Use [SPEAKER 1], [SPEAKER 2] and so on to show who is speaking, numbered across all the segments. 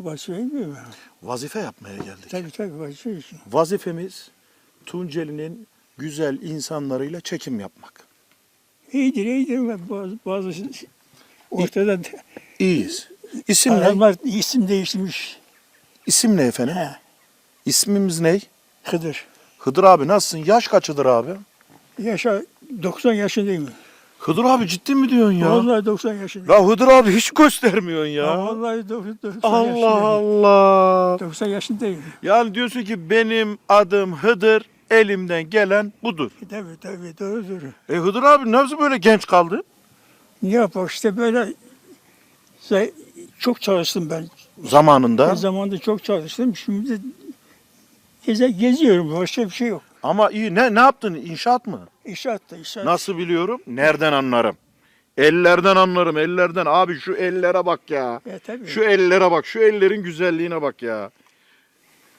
[SPEAKER 1] Vazife mi?
[SPEAKER 2] Vazife yapmaya geldik.
[SPEAKER 1] Tabii tabii vazife için.
[SPEAKER 2] Vazifemiz Tunceli'nin güzel insanlarıyla çekim yapmak.
[SPEAKER 1] İyidir iyidir. Bazı, bazı ortada
[SPEAKER 2] İyiyiz. İsim ne?
[SPEAKER 1] adamlar isim değiştirmiş.
[SPEAKER 2] İsim ne efendim?
[SPEAKER 1] He,
[SPEAKER 2] İsmimiz ne?
[SPEAKER 1] Hıdır.
[SPEAKER 2] Hıdır abi nasılsın? Yaş kaçıdır abi?
[SPEAKER 1] Yaşa 90 yaşındayım.
[SPEAKER 2] Hıdır abi ciddi mi diyorsun ya?
[SPEAKER 1] Vallahi 90 yaşındayım.
[SPEAKER 2] Ya Hıdır abi hiç göstermiyorsun ya.
[SPEAKER 1] Ya vallahi do- 90
[SPEAKER 2] Allah
[SPEAKER 1] yaşındayım.
[SPEAKER 2] Allah.
[SPEAKER 1] 90 yaşındayım.
[SPEAKER 2] Yani diyorsun ki benim adım Hıdır, elimden gelen budur.
[SPEAKER 1] E, Tabii tabii doğru doğru.
[SPEAKER 2] E Hıdır abi nasıl böyle genç kaldın?
[SPEAKER 1] Ne yapalım işte böyle çok çalıştım ben.
[SPEAKER 2] Zamanında.
[SPEAKER 1] O zamanda çok çalıştım. Şimdi geze geziyorum. Başka bir şey yok.
[SPEAKER 2] Ama iyi ne ne yaptın? İnşaat mı?
[SPEAKER 1] İnşaatta, inşaat.
[SPEAKER 2] Nasıl biliyorum? Nereden anlarım? Ellerden anlarım, ellerden. Abi şu ellere bak ya.
[SPEAKER 1] E, tabii.
[SPEAKER 2] Şu ellere bak, şu ellerin güzelliğine bak ya.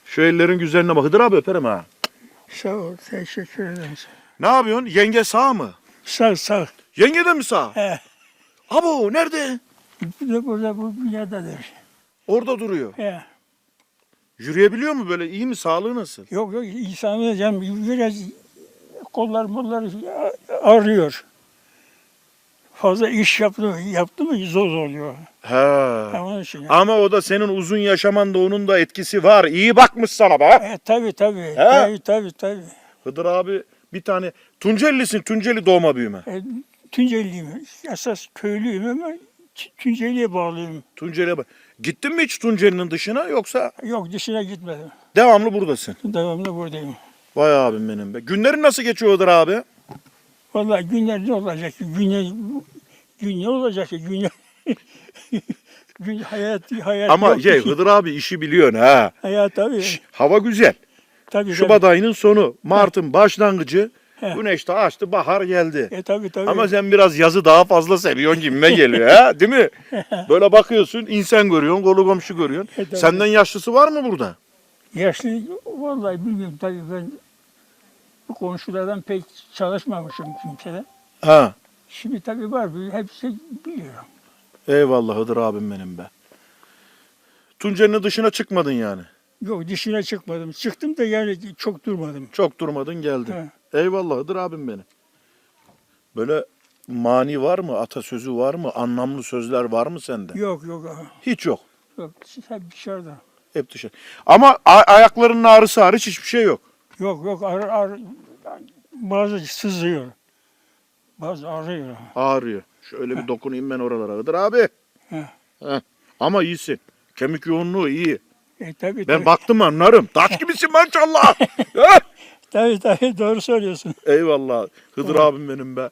[SPEAKER 2] Şu ellerin güzelliğine bak. Hıdır abi öperim ha.
[SPEAKER 1] Sağ ol. Teşekkür ederim.
[SPEAKER 2] Ne yapıyorsun? Yenge sağ mı?
[SPEAKER 1] Sağ sağ.
[SPEAKER 2] Yenge de mi sağ?
[SPEAKER 1] He.
[SPEAKER 2] Abo nerede?
[SPEAKER 1] Burada, burada bu dünyadadır.
[SPEAKER 2] Orada duruyor.
[SPEAKER 1] He.
[SPEAKER 2] Yürüyebiliyor mu böyle? İyi mi? Sağlığı nasıl?
[SPEAKER 1] Yok yok insanı canım biraz kollar mollar ağrıyor. Fazla iş yaptı, yaptı mı zor oluyor.
[SPEAKER 2] He.
[SPEAKER 1] Onun için.
[SPEAKER 2] Ama o da senin uzun yaşamanda onun da etkisi var. İyi bakmış sana be.
[SPEAKER 1] E, tabii tabii. Tabii tabii tabii.
[SPEAKER 2] Hıdır abi bir tane Tunceli'sin. Tunceli doğma büyüme.
[SPEAKER 1] E, Tunceliyim. Esas köylüyüm ama Tunceli'ye bağlıyım.
[SPEAKER 2] Tunceli'ye bak. Gittin mi hiç Tunceli'nin dışına yoksa
[SPEAKER 1] Yok dışına gitmedim.
[SPEAKER 2] devamlı buradasın?
[SPEAKER 1] Devamlı buradayım.
[SPEAKER 2] Vay abim benim be. Günlerin nasıl geçiyor Hıdır abi?
[SPEAKER 1] Vallahi günler ne olacak? Günler, gün ne olacak? Günler, gün hayat, hayat
[SPEAKER 2] Ama
[SPEAKER 1] yok
[SPEAKER 2] şey
[SPEAKER 1] ki.
[SPEAKER 2] Hıdır abi işi biliyorsun ha.
[SPEAKER 1] Hayat tabii.
[SPEAKER 2] Şş, hava güzel.
[SPEAKER 1] tabii
[SPEAKER 2] Şubat ayının sonu, Mart'ın başlangıcı.
[SPEAKER 1] He.
[SPEAKER 2] Güneş de açtı, bahar geldi.
[SPEAKER 1] tabii. E, tabii tabii.
[SPEAKER 2] Ama sen biraz yazı daha fazla seviyorsun gibime geliyor ha, değil mi? Böyle bakıyorsun, insan görüyorsun, kolu komşu görüyorsun.
[SPEAKER 1] E, tabii.
[SPEAKER 2] Senden yaşlısı var mı burada?
[SPEAKER 1] Yaşlı vallahi bilmiyorum tabii ben bu komşulardan pek çalışmamışım kimseden.
[SPEAKER 2] Ha.
[SPEAKER 1] Şimdi tabii var, hepsi biliyorum.
[SPEAKER 2] Eyvallah Hıdır abim benim be. Tunceli'nin dışına çıkmadın yani.
[SPEAKER 1] Yok dışına çıkmadım. Çıktım da yani çok durmadım.
[SPEAKER 2] Çok durmadın geldin.
[SPEAKER 1] He.
[SPEAKER 2] Eyvallah Hıdır abim benim. Böyle mani var mı, atasözü var mı, anlamlı sözler var mı sende?
[SPEAKER 1] Yok yok aha,
[SPEAKER 2] Hiç yok.
[SPEAKER 1] yok hep dışarıda.
[SPEAKER 2] Hep dışarı. Ama ayaklarının ağrısı hariç hiçbir şey yok.
[SPEAKER 1] Yok yok ar, ar, bazı sızıyor. Bazı ağrıyor.
[SPEAKER 2] Ağrıyor. Şöyle bir dokunayım ben oralara. Hıdır abi.
[SPEAKER 1] He.
[SPEAKER 2] Heh. Ama iyisin. Kemik yoğunluğu iyi.
[SPEAKER 1] E, tabii,
[SPEAKER 2] Ben
[SPEAKER 1] tabii,
[SPEAKER 2] baktım anlarım. Taş gibisin maşallah.
[SPEAKER 1] Tabii tabii doğru söylüyorsun.
[SPEAKER 2] Eyvallah. Hıdır abim benim be.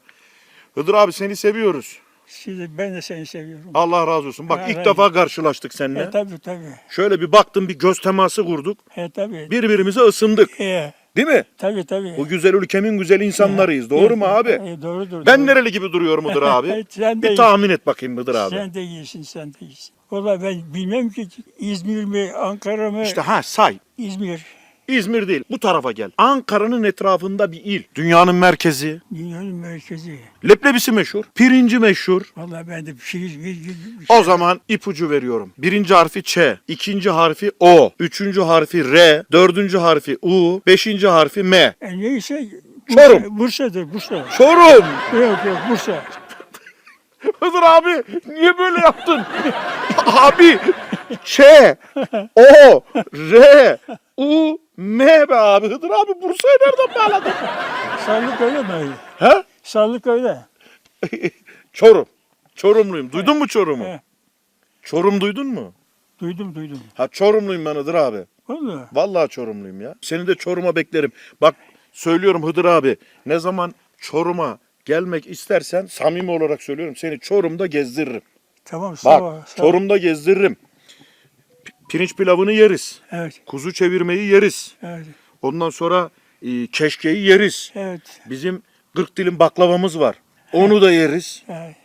[SPEAKER 2] Hıdır abi seni seviyoruz.
[SPEAKER 1] Şimdi ben de seni seviyorum.
[SPEAKER 2] Allah razı olsun. Bak
[SPEAKER 1] Allah
[SPEAKER 2] ilk
[SPEAKER 1] razı
[SPEAKER 2] defa karşılaştık seninle.
[SPEAKER 1] E tabii tabii.
[SPEAKER 2] Şöyle bir baktım bir göz teması kurduk.
[SPEAKER 1] E tabii.
[SPEAKER 2] Birbirimize ısındık.
[SPEAKER 1] E,
[SPEAKER 2] Değil mi?
[SPEAKER 1] tabii tabii.
[SPEAKER 2] Bu güzel ülkemin güzel insanlarıyız. Doğru mu abi?
[SPEAKER 1] E, doğrudur.
[SPEAKER 2] Ben
[SPEAKER 1] doğru.
[SPEAKER 2] nereli gibi duruyorum Hıdır abi?
[SPEAKER 1] Sen de
[SPEAKER 2] Bir tahmin et bakayım Hıdır abi.
[SPEAKER 1] Sen de iyisin, sen de iyisin. Valla ben bilmem ki İzmir mi, Ankara mı?
[SPEAKER 2] İşte ha say.
[SPEAKER 1] İzmir.
[SPEAKER 2] İzmir değil. Bu tarafa gel. Ankara'nın etrafında bir il. Dünyanın merkezi.
[SPEAKER 1] Dünyanın merkezi.
[SPEAKER 2] Leblebisi meşhur. Pirinci meşhur.
[SPEAKER 1] Valla ben de bir şey... Bir, bir, bir
[SPEAKER 2] O zaman ipucu veriyorum. Birinci harfi Ç, ikinci harfi O, üçüncü harfi R, dördüncü harfi U, beşinci harfi M.
[SPEAKER 1] E, neyse...
[SPEAKER 2] Çorum.
[SPEAKER 1] Bursa, Bursa'dır, Bursa.
[SPEAKER 2] Çorum.
[SPEAKER 1] Yok yok Bursa.
[SPEAKER 2] Hıdır abi niye böyle yaptın? abi Ç, O, R, U, M be abi. Hıdır abi Bursa'yı nereden bağladın?
[SPEAKER 1] Sağlık öyle mi?
[SPEAKER 2] He?
[SPEAKER 1] Sağlık öyle.
[SPEAKER 2] Çorum. Çorumluyum. Duydun mu Çorum'u?
[SPEAKER 1] He.
[SPEAKER 2] Çorum duydun mu?
[SPEAKER 1] Duydum duydum.
[SPEAKER 2] Ha Çorumluyum ben Hıdır abi.
[SPEAKER 1] Valla.
[SPEAKER 2] Vallahi Çorumluyum ya. Seni de Çorum'a beklerim. Bak söylüyorum Hıdır abi. Ne zaman Çorum'a gelmek istersen samimi olarak söylüyorum. Seni Çorum'da gezdiririm.
[SPEAKER 1] Tamam sağ ol.
[SPEAKER 2] Bak
[SPEAKER 1] sağ ol.
[SPEAKER 2] Çorum'da gezdiririm. P- Pirinç pilavını yeriz.
[SPEAKER 1] Evet,
[SPEAKER 2] Kuzu çevirmeyi yeriz.
[SPEAKER 1] evet,
[SPEAKER 2] Ondan sonra e, keşkeyi yeriz.
[SPEAKER 1] evet.
[SPEAKER 2] Bizim 40 dilim baklavamız var. Onu da yeriz.
[SPEAKER 1] evet.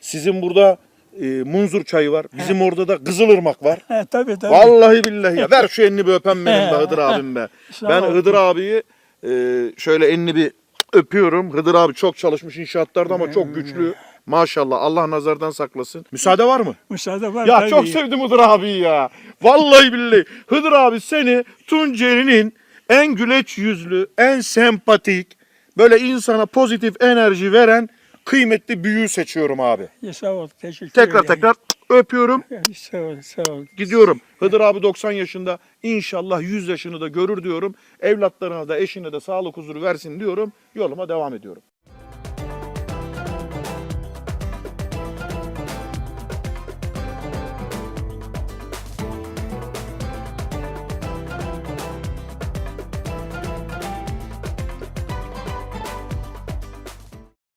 [SPEAKER 2] Sizin burada e, munzur çayı var. Bizim orada da Kızılırmak var.
[SPEAKER 1] He, tabii tabii.
[SPEAKER 2] Vallahi billahi ya. Ver şu elini bir öpem benim be Hıdır abim be.
[SPEAKER 1] Sağ
[SPEAKER 2] Ben
[SPEAKER 1] ol.
[SPEAKER 2] Hıdır abiyi e, şöyle elini bir öpüyorum. Hıdır abi çok çalışmış inşaatlarda ama çok güçlü. Maşallah Allah nazardan saklasın. Müsaade var mı?
[SPEAKER 1] Müsaade var
[SPEAKER 2] Ya
[SPEAKER 1] tabii.
[SPEAKER 2] çok sevdim Hıdır abiyi ya. Vallahi billahi. Hıdır abi seni Tunceli'nin en güleç yüzlü, en sempatik, böyle insana pozitif enerji veren kıymetli büyüğü seçiyorum abi.
[SPEAKER 1] Ya, Sağ ol. Teşekkür
[SPEAKER 2] Tekrar
[SPEAKER 1] ederim.
[SPEAKER 2] tekrar öpüyorum.
[SPEAKER 1] Sağ ol. Sağ ol.
[SPEAKER 2] Gidiyorum. Hıdır abi 90 yaşında. İnşallah 100 yaşını da görür diyorum. Evlatlarına da eşine de sağlık huzuru versin diyorum. Yoluma devam ediyorum.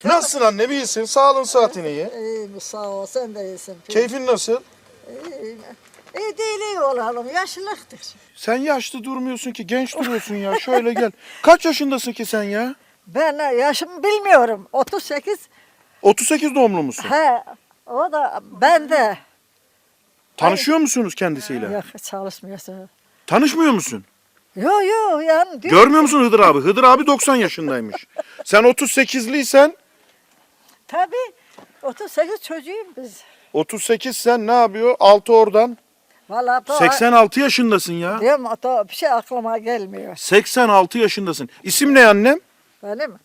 [SPEAKER 2] Nasılsın annem iyisin? Sağlığın saatin iyi.
[SPEAKER 3] İyiyim sağ ol sen de iyisin.
[SPEAKER 2] Keyfin nasıl?
[SPEAKER 3] İyiyim. İyi değil iyi olalım yaşlılıktır.
[SPEAKER 2] Sen yaşlı durmuyorsun ki genç duruyorsun ya. Şöyle gel. Kaç yaşındasın ki sen ya?
[SPEAKER 3] Ben yaşımı bilmiyorum 38
[SPEAKER 2] 38 doğumlu musun?
[SPEAKER 3] he o da ben de.
[SPEAKER 2] Tanışıyor musunuz kendisiyle?
[SPEAKER 3] Yok çalışmıyorsun.
[SPEAKER 2] Tanışmıyor musun?
[SPEAKER 3] Yok yok yani.
[SPEAKER 2] Görmüyor musun Hıdır abi? Hıdır abi 90 yaşındaymış. Sen 38'liysen
[SPEAKER 3] Tabii 38 çocuğuyum biz.
[SPEAKER 2] 38 sen ne yapıyor? 6 oradan.
[SPEAKER 3] Vallahi bu
[SPEAKER 2] 86 yaşındasın ya.
[SPEAKER 3] Diyorum da bir şey aklıma gelmiyor.
[SPEAKER 2] 86 yaşındasın. İsim ne annem?
[SPEAKER 3] Benim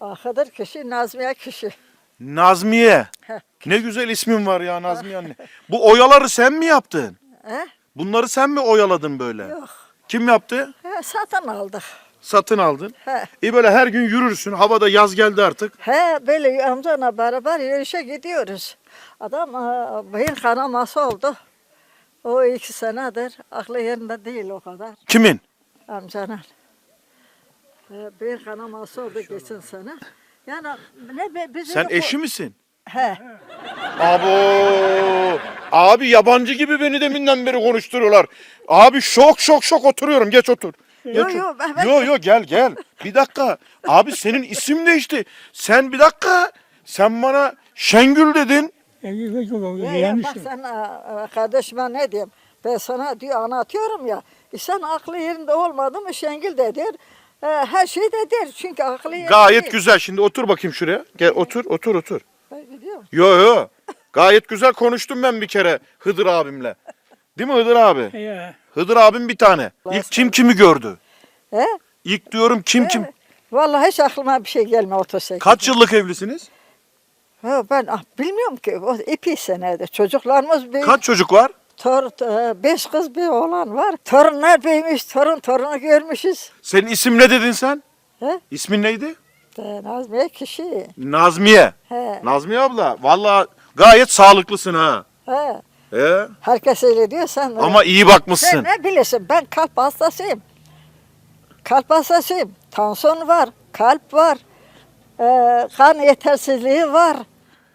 [SPEAKER 3] Ahıdır kişi Nazmiye kişi.
[SPEAKER 2] Nazmiye.
[SPEAKER 3] Heh.
[SPEAKER 2] Ne güzel ismin var ya Nazmiye anne. Bu oyaları sen mi yaptın?
[SPEAKER 3] He?
[SPEAKER 2] Bunları sen mi oyaladın böyle?
[SPEAKER 3] Yok.
[SPEAKER 2] Kim yaptı?
[SPEAKER 3] He, satın aldık.
[SPEAKER 2] Satın aldın.
[SPEAKER 3] He.
[SPEAKER 2] İyi böyle her gün yürürsün. Havada yaz geldi artık.
[SPEAKER 3] He böyle amcana beraber yürüyüşe gidiyoruz. Adam e, beyin kanaması oldu. O iki senedir aklı yerinde değil o kadar
[SPEAKER 2] Kimin?
[SPEAKER 3] amcanın. E, beyin kanaması oldu geçen sene. Yani ne be, bizi
[SPEAKER 2] Sen eşi misin?
[SPEAKER 3] He.
[SPEAKER 2] Abo. Abi yabancı gibi beni deminden beri konuşturuyorlar. Abi şok şok şok oturuyorum. Geç otur. Geç
[SPEAKER 3] Yo,
[SPEAKER 2] otur.
[SPEAKER 3] yo, ben- ben-
[SPEAKER 2] yo yo gel gel. Bir dakika. Abi senin isim değişti. Sen bir dakika. Sen bana Şengül dedin.
[SPEAKER 1] Ya, yok, yok, yok,
[SPEAKER 3] Ya, bak sen e, e, kardeşime ne diyeyim? Ben sana diyor anlatıyorum ya. E, sen aklı yerinde olmadı mı Şengül de der. E, her şey de der. Çünkü aklı yerinde
[SPEAKER 2] Gayet
[SPEAKER 3] değil.
[SPEAKER 2] güzel. Şimdi otur bakayım şuraya. Gel otur otur otur.
[SPEAKER 3] Ben gidiyorum.
[SPEAKER 2] Yo yo. Gayet güzel konuştum ben bir kere Hıdır abimle. Değil mi Hıdır abi?
[SPEAKER 1] Ya,
[SPEAKER 2] Hıdır abim bir tane. İlk kim kimi gördü?
[SPEAKER 3] He?
[SPEAKER 2] İlk diyorum kim kim?
[SPEAKER 3] Vallahi hiç aklıma bir şey gelmiyor 38.
[SPEAKER 2] Kaç yıllık evlisiniz?
[SPEAKER 3] Ha, ben ah, bilmiyorum ki. O epey senede. Çocuklarımız büyük.
[SPEAKER 2] Kaç çocuk var?
[SPEAKER 3] Tor, e, beş kız bir oğlan var. Torunlar büyümüş. Torun torunu görmüşüz.
[SPEAKER 2] Senin isim ne dedin sen?
[SPEAKER 3] He?
[SPEAKER 2] İsmin neydi?
[SPEAKER 3] De, Nazmiye kişi.
[SPEAKER 2] Nazmiye.
[SPEAKER 3] He.
[SPEAKER 2] Nazmiye abla vallahi gayet sağlıklısın ha.
[SPEAKER 3] He.
[SPEAKER 2] He?
[SPEAKER 3] Herkes öyle diyor sen.
[SPEAKER 2] Ama iyi
[SPEAKER 3] Sen
[SPEAKER 2] bakmışsın.
[SPEAKER 3] ne bilirsin? Ben kalp hastasıyım. Kalp hastasıyım. Tansiyon var. Kalp var. e, kan yetersizliği var.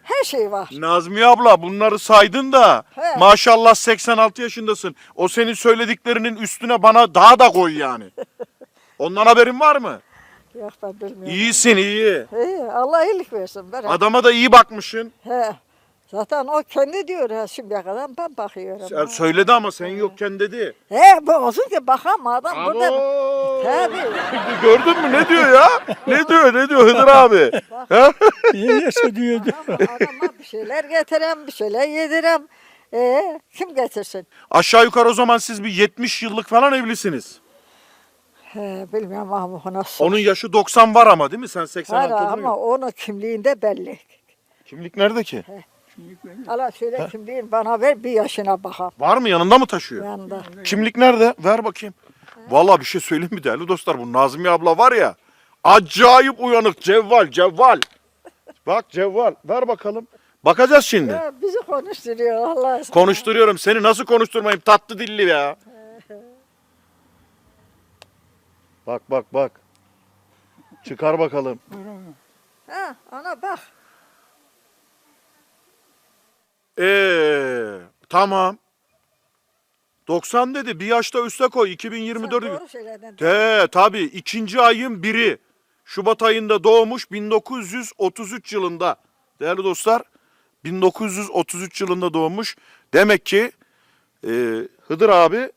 [SPEAKER 3] Her şey var.
[SPEAKER 2] Nazmiye abla bunları saydın da
[SPEAKER 3] He.
[SPEAKER 2] maşallah 86 yaşındasın. O senin söylediklerinin üstüne bana daha da koy yani. Ondan haberin var mı?
[SPEAKER 3] Yok ben bilmiyorum.
[SPEAKER 2] İyisin iyi.
[SPEAKER 3] İyi, Allah iyilik versin. Ben
[SPEAKER 2] Adama da iyi bakmışsın.
[SPEAKER 3] He. Zaten o kendi diyor ha şimdiye kadar ben bakıyorum.
[SPEAKER 2] Sen söyledi ama sen yokken dedi.
[SPEAKER 3] He bu olsun ki bakam adam burada.
[SPEAKER 2] Abo!
[SPEAKER 3] Tabii.
[SPEAKER 2] Gördün mü ne diyor ya? Ne diyor ne diyor Hıdır abi? Ha?
[SPEAKER 1] Neyse diyordu.
[SPEAKER 3] Adam, adama bir şeyler getirem, bir şeyler yedirem. E, kim getirsin?
[SPEAKER 2] Aşağı yukarı o zaman siz bir 70 yıllık falan evlisiniz.
[SPEAKER 3] He, bilmiyorum ama o nasıl.
[SPEAKER 2] Onun yaşı 90 var ama değil mi? Sen
[SPEAKER 3] Hayır
[SPEAKER 2] 86
[SPEAKER 3] ama
[SPEAKER 2] ama...
[SPEAKER 3] onun kimliğinde belli.
[SPEAKER 2] Kimlik nerede ki?
[SPEAKER 3] Allah şöyle kimliğin bana ver bir yaşına bakalım.
[SPEAKER 2] Var mı yanında mı taşıyor?
[SPEAKER 3] Yanında.
[SPEAKER 2] Kimlik nerede? Ver bakayım. Vallahi bir şey söyleyeyim mi değerli dostlar? Bu Nazmiye abla var ya. Acayip uyanık. Cevval, cevval. Bak cevval. Ver bakalım. Bakacağız şimdi.
[SPEAKER 3] Ya bizi konuşturuyor Allah aşkına.
[SPEAKER 2] Konuşturuyorum. Seni nasıl konuşturmayayım? Tatlı dilli ya. Bak bak bak. Çıkar bakalım.
[SPEAKER 3] Ha, ana bak.
[SPEAKER 2] Ee, tamam. 90 dedi. Bir yaşta üste koy. 2024.
[SPEAKER 3] Sen doğru söyledin.
[SPEAKER 2] Te tabii ikinci ayın biri. Şubat ayında doğmuş 1933 yılında. Değerli dostlar 1933 yılında doğmuş. Demek ki e, Hıdır abi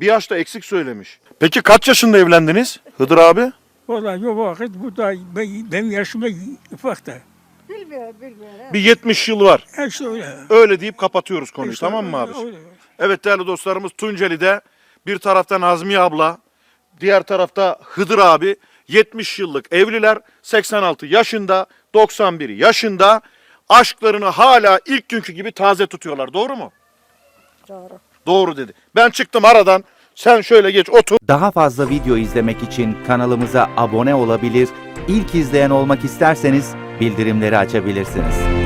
[SPEAKER 2] bir yaşta eksik söylemiş. Peki kaç yaşında evlendiniz Hıdır abi?
[SPEAKER 1] Vallahi o vakit bu da ben- benim yaşıma ufak da.
[SPEAKER 3] Bilmiyorum Bilmiyorum.
[SPEAKER 2] Bir 70 yıl var.
[SPEAKER 1] İşte öyle.
[SPEAKER 2] Öyle deyip kapatıyoruz konuyu
[SPEAKER 1] İşte
[SPEAKER 2] tamam mı
[SPEAKER 1] öyle,
[SPEAKER 2] abi?
[SPEAKER 1] öyle.
[SPEAKER 2] Evet değerli dostlarımız Tunceli'de bir tarafta Nazmiye abla, diğer tarafta Hıdır abi 70 yıllık evliler 86 yaşında, 91 yaşında aşklarını hala ilk günkü gibi taze tutuyorlar. Doğru mu?
[SPEAKER 3] Doğru.
[SPEAKER 2] Doğru dedi. Ben çıktım aradan. Sen şöyle geç otur.
[SPEAKER 4] Daha fazla video izlemek için kanalımıza abone olabilir, ilk izleyen olmak isterseniz bildirimleri açabilirsiniz.